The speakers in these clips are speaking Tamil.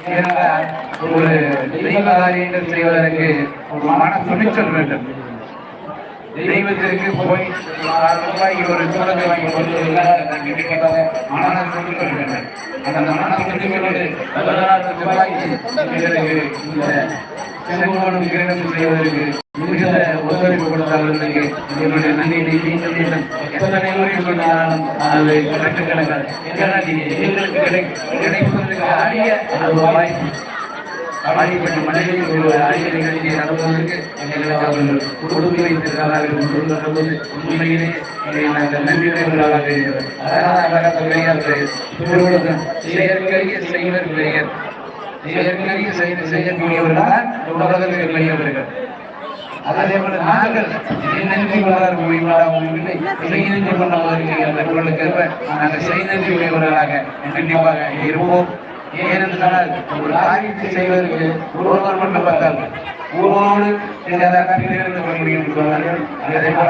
ஒரு தெய்வ காரியங்கள் செய்வதற்கு ஒரு மன துணிச்சல் வேண்டும். தெய்வத்திற்கு போய் ஆறு ரூபாய்க்கு ஒரு சூழலை வாங்கி கொண்டு வருவதாக மன துணிச்சல் வேண்டும். அந்த மன துணிச்சலோடு பதினாறு ரூபாய்க்கு இந்த செங்கோடும் கிரகணம் செய்வதற்கு மிகுந்த ஒத்துழைப்பு கொடுத்தவர்களுக்கு என்னுடைய நன்றியை மீண்டும் எத்தனை முறை சொன்னாலும் அது கணக்குக்கணக்கான எங்களுக்கு கிடை கிடைப்பதற்கு அரிய அது வாய்ப்பு அப்படிப்பட்ட மனிதனின் ஒரு அரிய நிகழ்ச்சியை நடத்துவதற்கு எங்களுக்கு அவர்கள் கொடுத்து வைத்திருக்கிறார்கள் சொல்லும்போது உண்மையிலே நாங்கள் நன்றியுள்ளவர்களாக இருக்கிறோம் அதனால் அழகாக பெரியார்கள் செயற்கரிய செய்வர் பெரியர் செயற்கரிய செய்து உலகத்தில் அதே போல நாங்கள் நன்றி கொள்ளார் முடியவில்லை செய்தி கொண்டவர்களுக்கு அந்த குரலுக்கு செய்தி உடையவர்களாக கண்டிப்பாக இருப்போம். ஏனென்றால் ஒரு காரியத்தை செய்வதற்கு ஒருவர் மட்டும் பார்த்தால் ஊரோடு இருந்து அதே போல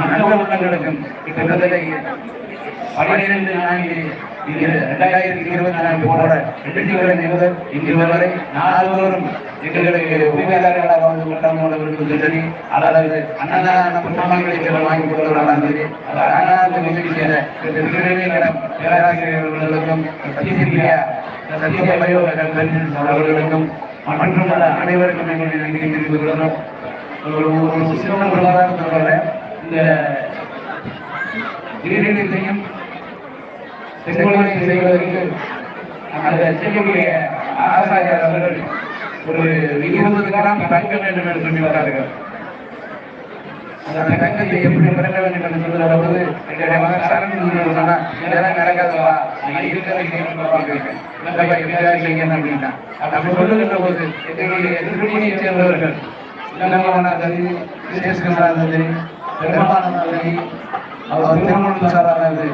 நல்ல உள்ளங்களுக்கும் கிட்டத்தட்ட பன்னிரண்டு நான்கு இரண்டாயிரத்தி இருபத்தி நான்கு போல வெற்றிகளை முதல் இன்று வரை நாள்தோறும் எங்களுக்கு உரிமையாளர்களாக வந்து கொண்டாடுவதற்கு சரி அதாவது அன்னதான புத்தகங்களை வாங்கி கொடுத்தவர்களாக சரி அன்னதான நிகழ்ச்சியான திருநெல்வேலியிடம் பேராசிரியர்களுக்கும் அவர்களுக்கும் மற்றும் அனைவருக்கும் எங்களுடைய நன்றி தெரிவித்துக் கொள்கிறோம். ஒரு இந்த செங்கோலை செய்வதற்கு அந்த செய்யக்கூடிய ஆசாரியர் அவர்கள் ஒரு இருபது கிராம் வேண்டும் என்று சொல்லி வரார்கள் அந்த தங்கத்தை எப்படி வேண்டும் என்று சொல்லுகிற போது என்னுடைய மகன் சரண் சொன்னா இதெல்லாம் நடக்காதவா நான் இருக்கிறதை அப்படின்னா அப்படி சொல்லுகின்ற போது எங்களுடைய எதிர்கொள்கையை சேர்ந்தவர்கள் அவர் திருமணம் சாரானது